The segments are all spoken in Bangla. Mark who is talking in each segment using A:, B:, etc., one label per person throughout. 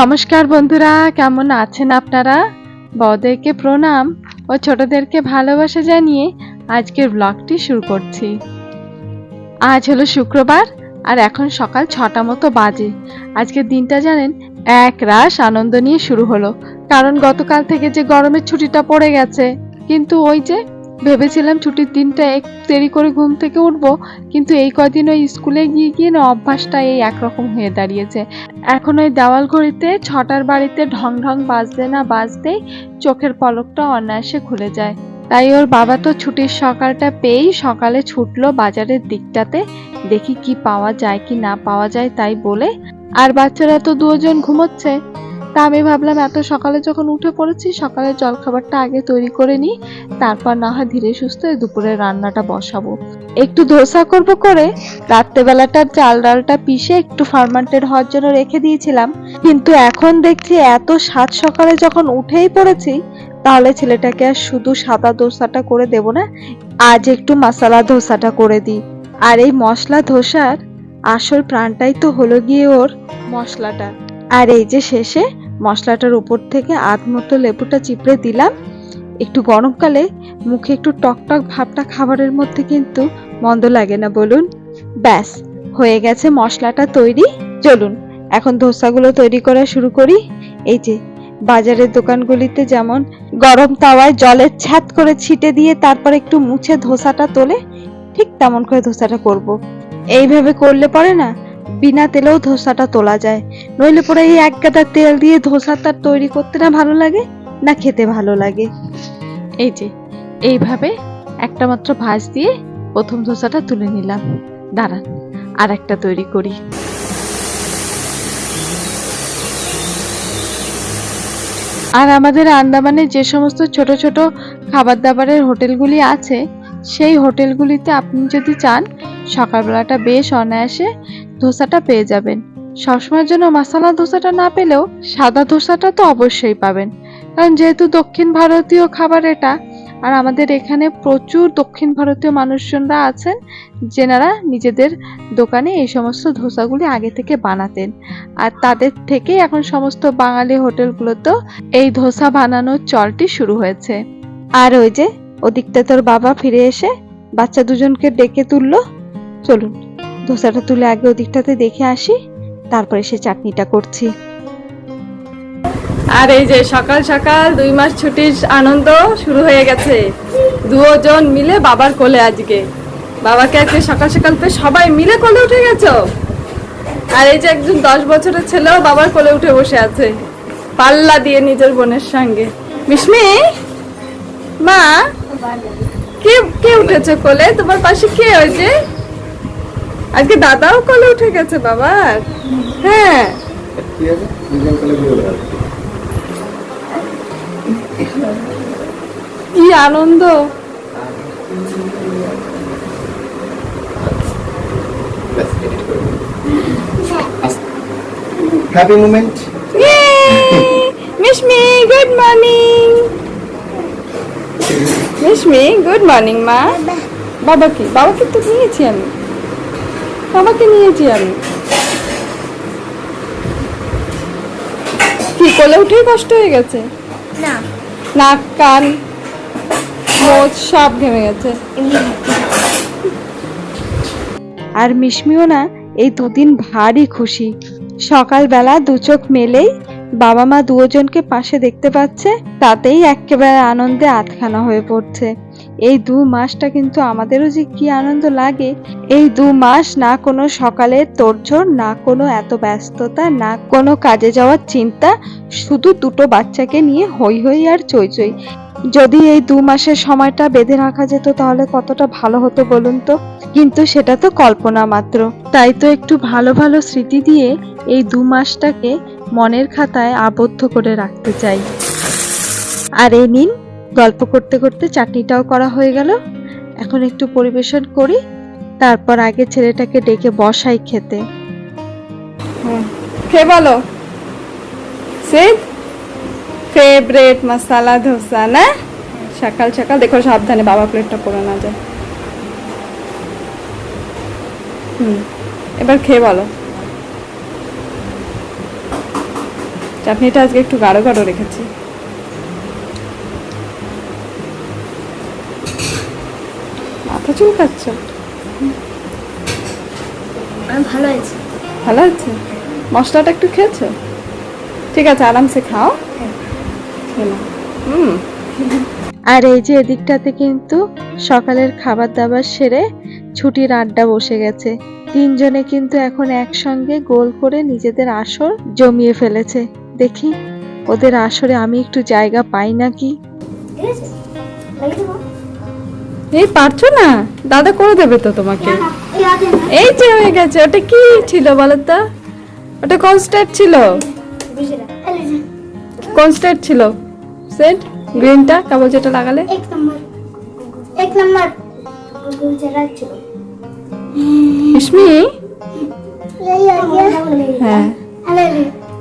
A: নমস্কার বন্ধুরা, কেমন আছেন আপনারা? বড়দেরকে প্রণাম ও ছোটদেরকে ভালোবাসা জানিয়ে আজকের ব্লগটি শুরু করছি। আজ হলো শুক্রবার আর এখন সকাল ছটা মতো বাজে। আজকের দিনটা জানেন, এক রাস আনন্দ নিয়ে শুরু হলো। কারণ গতকাল থেকে যে গরমের ছুটিটা পড়ে গেছে, কিন্তু ওই যে ভেবেছিলাম ছুটির দিনটা এক দেরি করে ঘুম থেকে উঠবো, কিন্তু এই কদিন ওই স্কুলে গিয়ে গিয়ে না অভ্যাসটা এই একরকম হয়ে দাঁড়িয়েছে। এখন ওই দেওয়াল ঘড়িতে ছটার বাড়িতে ঢং ঢং বাজতে না বাজতেই চোখের পলকটা অনায়াসে খুলে যায়। তাই ওর বাবা তো ছুটির সকালটা পেয়েই সকালে ছুটলো বাজারের দিকটাতে, দেখি কি পাওয়া যায় কি না পাওয়া যায় তাই বলে, আর বাচ্চারা তো দুজন ঘুমোচ্ছে। তা আমি ভাবলাম, এত সকালে যখন উঠে পড়েছি সকালে জলখাবারটা আগে তৈরি করে নিই, তারপর না হয় ধীরে সুস্থে দুপুরে রান্নাটা বসাবো। একটু ধোসা করব করে রাত্রেবেলাটার চাল ডালটা পিষে একটু ফার্মান্টেড হওয়ার জন্য রেখে দিয়েছিলাম। কিন্তু এখন দেখছি, এত সাত সকালে যখন উঠেই পড়েছি, তাহলে ছেলেটাকে আর শুধু সাদা ধোসাটা করে দেব না, আজ একটু মশলা ধোসাটা করে দিই। আর এই মশলা ধোসার আসল প্রাণটাই তো হলো গিয়ে ওর মশলাটা। আর এই যে শেষে মশলাটার উপর থেকে আধ মতো লেবুটা চিপড়ে দিলাম। একটু গরমকালে মুখে একটু টকটক ভাবটা খাবারের মধ্যে কিন্তু মন্দ লাগে না, বলুন। ব্যাস, হয়ে গেছে মশলাটা তৈরি। চলুন, এখন ধোসাগুলো তৈরি করা শুরু করি। এই যে, বাজারের দোকানগুলিতে যেমন গরম তাওয়ায় জলের ছ্যাত করে ছিটে দিয়ে তারপর একটু মুছে ধোসাটা তোলে, ঠিক তেমন করে ধোসাটা করব। এইভাবে করলে পরে না বিনা তেলেও ধোসাটা তোলা যায়। নইলে পরে এই এক গাদা তেল দিয়ে ধোসাটা তৈরি করতে না ভালো লাগে, না খেতে ভালো লাগে। এই যে, এইভাবে একটা মাত্র ভাঁজ দিয়ে প্রথম ধোসাটা তুলে নিলাম। দাঁড়ান, আর একটা তৈরি করি। আর আমাদের আন্দামানে যে সমস্ত ছোট ছোট খাবার দাবারের হোটেলগুলি আছে, সেই হোটেলগুলিতে আপনি যদি চান, সকালবেলাটা বেশ অনায়াসে ধোসাটা পেয়ে যাবেন। সবসময়ের জন্য মশলা ধোসাটা না পেলেও সাদা ধোসাটা তো অবশ্যই পাবেন। কারণ যেহেতু দক্ষিণ ভারতীয় খাবার এটা, আর আমাদের এখানে প্রচুর দক্ষিণ ভারতীয় মানুষজনরা আছেন, যেনারা নিজেদের দোকানে এই সমস্ত ধোসাগুলি আগে থেকে বানাতেন। আর তাদের থেকেই এখন সমস্ত বাঙালি হোটেলগুলোতেও এই ধোসা বানানোর চলটি শুরু হয়েছে। আর ওই যে, ওদিকটা তোর বাবা ফিরে এসে বাচ্চা দুজনকে ডেকে তুললো। চলুন। ধোসাটা তুলে আগে ওদিকটাতে দেখে আসি, তারপরে সে চাটনিটা করছি। আর এই যে সকাল সকাল দুই মাস ছুটির আনন্দ শুরু হয়ে গেছে। দুজন মিলে বাবার কোলে আজকে। বাবাকে আজকে সকাল সকাল পেয়ে সবাই মিলে কোলে উঠে গেছো? আর এই যে একজন দশ বছরের ছেলেও বাবার কোলে উঠে বসে আছে। পাল্লা দিয়ে নিজের বোনের সঙ্গে। বিস্মি মা, কে কে উঠেছে কোলে? তোমার পাশে কে ওই যে? আজকে দাদাও কলে উঠে গেছে বাবার হ্যাঁ। কি আনন্দ।
B: Happy moment
A: Mishmi good morning Mishmi good morning মা বাবাকে বাবাকে তো নিয়েছি আমি। বাবাকে নিয়েছি আমি কি কোলে উঠেই কষ্ট হয়ে গেছে?
C: না।
A: নাক কান মোচ সব ঘেমে গেছে। আর মিশমিও না এই দুদিন ভারী খুশি। সকালবেলা দু চোখ মেলেই বাবা মা দুজনকে পাশে দেখতে পাচ্ছে, তাতেই একেবারে আনন্দে আটখানা হয়ে পড়ছে। এই দু মাসটা কিন্তু আমাদেরও যে কি আনন্দ লাগে। এই দু মাস না কোনো সকালের তোড়জোড় না কোনো এত ব্যস্ততা, না কোনো কাজে যাওয়ার চিন্তা, শুধু দুটো বাচ্চাকে নিয়ে হই হই আর চই চই। যদি এই দু মাসের সময়টা বেঁধে রাখা যেত তাহলে কতটা ভালো হতো বলুন তো? কিন্তু সেটা তো কল্পনা মাত্র। তাই তো একটু ভালো ভালো স্মৃতি দিয়ে এই দু মাসটাকে মনের খাতায় আবদ্ধ করে রাখতে চাই। আর এই নিন, গল্প করতে করতে চাটনিটাও করা হয়ে গেল। এখন একটু পরিবেশন করি, তারপর আগে ছেলেটাকে ডেকে বসাই খেতে। খেয়ে বলো? সিদ? ফেভারেট মশালা ধোসা, না? সকাল সকাল দেখো সাবধানে বাবা প্লেটটা পড়ে না যায়। হুম। এবার খেয়ে বলো।
B: চাটনিটা আজকে একটু গাঢ় গাঢ় রেখেছি। মাথা চুলকাচ্ছ?
C: আমি ভালো আছি।
B: ভালো আছে মশলাটা একটু খেয়েছো? ঠিক আছে আরামসে খাও। খেলাম হুম। আর এই যে এদিকটাতে কিন্তু সকালের খাবার দাবার সেরে ছুটির আড্ডা বসে গেছে। তিনজনে কিন্তু এখন একসঙ্গে গোল করে নিজেদের আসর জমিয়ে ফেলেছে। দেখি ওদের আসরে আমি একটু জায়গা পাই নাকি? এই পারছ না? দাদা করে দেবে তো তোমাকে।
C: এই
B: যে হয়ে গেছে ওটা কি ছিল বলো তো? ওটা কনস্ট্যান্ট ছিল? কনস্ট্যান্ট ছিল? সেট গ্রিনটা কাগজ যেটা লাগালে?
C: এক নম্বর এক নম্বর গুলজে রাখছিল
B: ইসমি? হ্যাঁ।
C: আরে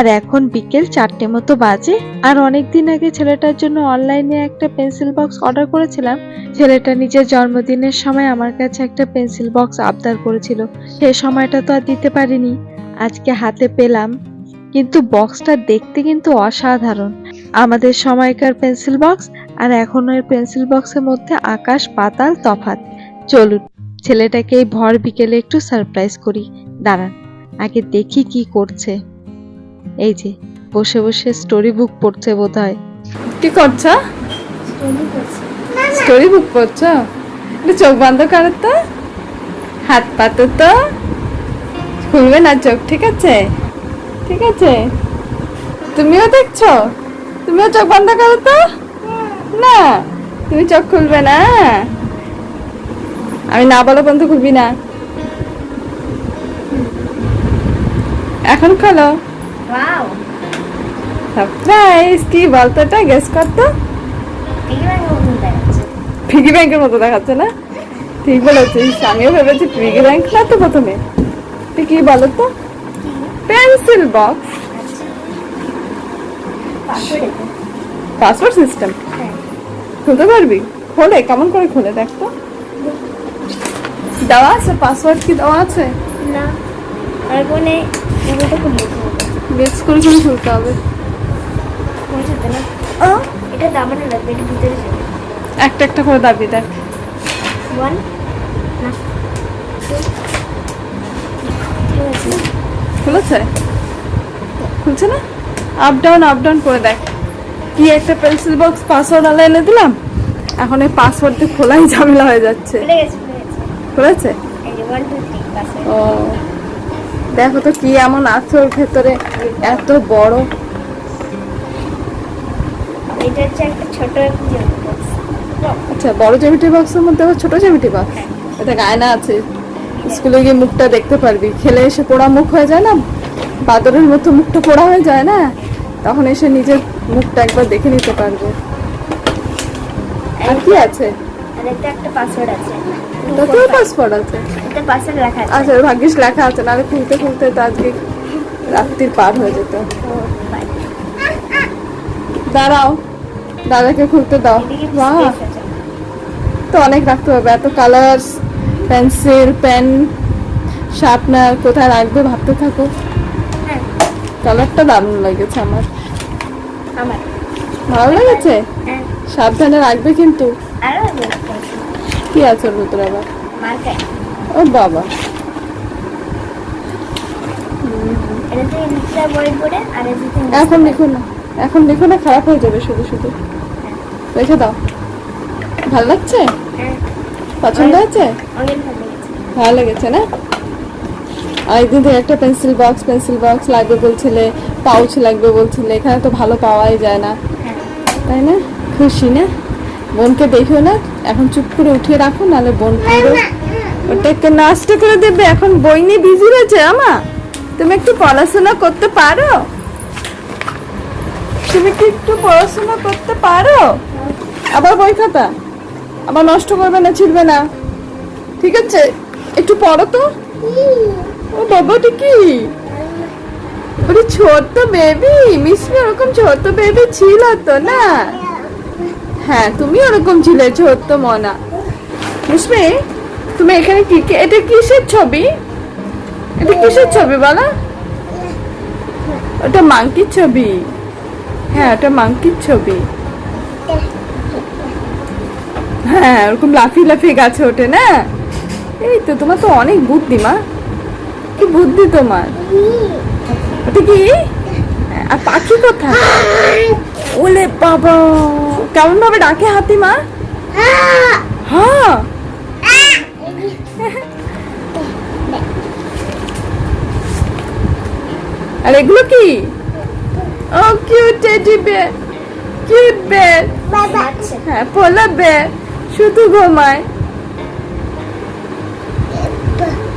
B: আর এখন বিকেল চারটে মতো বাজে। আর অনেক দিন আগে ছেলেটার জন্য অনলাইনে একটা পেন্সিল বক্স অর্ডার করেছিলাম। ছেলেটা নিজের জন্মদিনের সময় আমার কাছে একটা পেন্সিল বক্স আবদার করেছিল। সে সময়টা তো আর দিতে পারিনি। আজকে হাতে পেলাম। কিন্তু বক্সটা দেখতে কিন্তু অসাধারণ। আমাদের সময়কার পেন্সিল বক্স আর এখনের পেন্সিল বক্সের মধ্যে আকাশ, পাতাল তফাৎ। চলুন, ছেলেটাকে এই ভর বিকেলে একটু সারপ্রাইজ করি। দাঁড়ান, আগে দেখি কি করছে। এই যে, বসে বসে স্টোরি বুক পড়ছে বোধ হয় কি করছ? স্টোরি বুক পড়ছো? একটু চোখ বন্ধ করো তো। হাত পাতো তো খুলবে না চোখ, ঠিক আছে? ঠিক আছে? তুমিও দেখছ? তুমিও চোখ বন্ধ করো তো? না, তুমি চোখ খুলবে না। আমি না বলো পর্যন্ত খুলবি না। এখন খোলো।
C: ওয়াও
B: সারপ্রাইজ কি বলতো এটা গেস করতো পিগি ব্যাংকের মতো দেখাচ্ছে না? ঠিক বলেছিস আমিও ভেবেছি পিগি ব্যাংক না তো প্রথমে। তুই কি বলো তো? পেন্সিল বক্স পাসওয়ার্ড সিস্টেম খুলতে পারবি? খোলে কেমন করে খোলে দেখ তো। দেওয়া আছে পাসওয়ার্ড কি দেওয়া আছে?
C: না। আর কোনে তো খুলে
B: বেস করে করে খুলতে হবে।
C: এটা দাবানো লাগবে এটা ভিতরে
B: একটা একটা করে দাবি দেখ।
C: ওয়ান
B: খুলেছে? খুলছে না? আপ ডাউন আপ ডাউন করে দেখ। কি একটা পেন্সিল বক্স পাসওয়ার্ড আলা এনে দিলাম? এখন এই পাসওয়ার্ড দিয়ে খোলাই ঝামেলা হয়ে যাচ্ছে। খুলেছে? ও। দেখো তো কি এমন আছে ওর ভেতরে এত বড়।
C: এটা হচ্ছে একটা ছোট
B: আচ্ছা বড় জ্যামিটি বক্সের মধ্যে ছোট জ্যামিটি বক্স এটা গায়না আছে। স্কুলে গিয়ে মুখটা দেখতে পারবি। খেলে এসে পোড়া মুখ হয়ে যায় না? বাদরের মতো মুখটা পোড়া হয়ে যায় না? তখন এসে নিজের মুখটা একবার দেখে নিতে পারবে। আর কি আছে?
C: আর এটা একটা পাসওয়ার্ড আছে।
B: তাতেও পাসপোর্ট আছে।
C: এটা পাসওয়ার্ড লেখা আছে।
B: আচ্ছা ভাগ্যিস লেখা আছে নাহলে খুলতে খুলতে তো আজকে রাত্রির পার হয়ে যেত। দাঁড়াও দাদাকে খুলতে দাও। বাহ। তো অনেক রাখতে হবে এত কালার্স পেন্সিল পেন শার্পনার কোথায় রাখবে ভাবতে থাকো।
C: হ্যাঁ।
B: কালারটা দারুণ লেগেছে আমার।
C: আমার।
B: ভালো লেগেছে?
C: হ্যাঁ।
B: সাবধানে রাখবে কিন্তু। কি আছে ওর ভিতরে আবার?
C: মার্কার
B: ও বাবা। এখন লিখো না, এখন লিখো না খারাপ হয়ে যাবে শুধু শুধু। রেখে দাও। ভালো লাগছে? পছন্দ হয়েছে?
D: ভালো লেগেছে
B: না? আর একদিন থেকে একটা পেন্সিল বক্স পেন্সিল বক্স লাগবে বলছিলে পাউচ লাগবে বলছিলে, এখানে তো ভালো পাওয়াই যায় না। তাই না? খুশি না? বোনকে দেখো না? এখন চুপ করে উঠিয়ে রাখো, নাহলে বোন পুরো ওটাকে নষ্ট করে দেবে, এখন বই নিয়ে বিজি রয়েছে আমা। তুমি একটু পড়াশোনা করতে পারো? তুমি কি একটু পড়াশোনা করতে পারো? আবার বই খাতা? আবার নষ্ট করবে না, ছিড়বে না? ঠিক আছে, একটু পড়ো তো। ও বাবাটা কি? ওরে ছোট্ট বেবি মিসমি ওরকম ছোট্ট বেবি ছিল তো না? হ্যাঁ তুমি ওরকম ছিলে, ছোট্ট মনা। মিসমি তুমি এখানে কি কি- এটা কিসের ছবি? এটা কিসের ছবি বলো? ওটা মাংকির ছবি। হ্যাঁ ওটা মাংকির ছবি। হ্যাঁ ওরকম লাফিয়ে লাফিয়ে গাছে ওঠে না? এই তো তোমার তো অনেক বুদ্ধি মা। কি বুদ্ধি তোমার? ওটা কি? আর পাখি কোথায়? ওলে বাবা! কেমন ভাবে ডাকে হাতিমা হ্যাঁ আর এগুলো কি? ও কিউট টেডি কিউট হ্যাঁ পোলা শুধু ঘুমায়।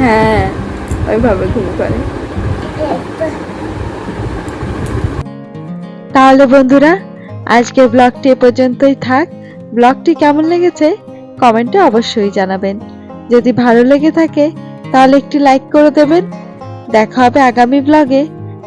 B: হ্যাঁ ওইভাবে ঘুম করে। তাহলে বন্ধুরা, আজকের ব্লগটি এ পর্যন্তই থাক। ব্লগটি কেমন লেগেছে কমেন্টে অবশ্যই জানাবেন। যদি ভালো লেগে থাকে, তাহলে একটি লাইক করে দেবেন। দেখা হবে আগামী ব্লগে।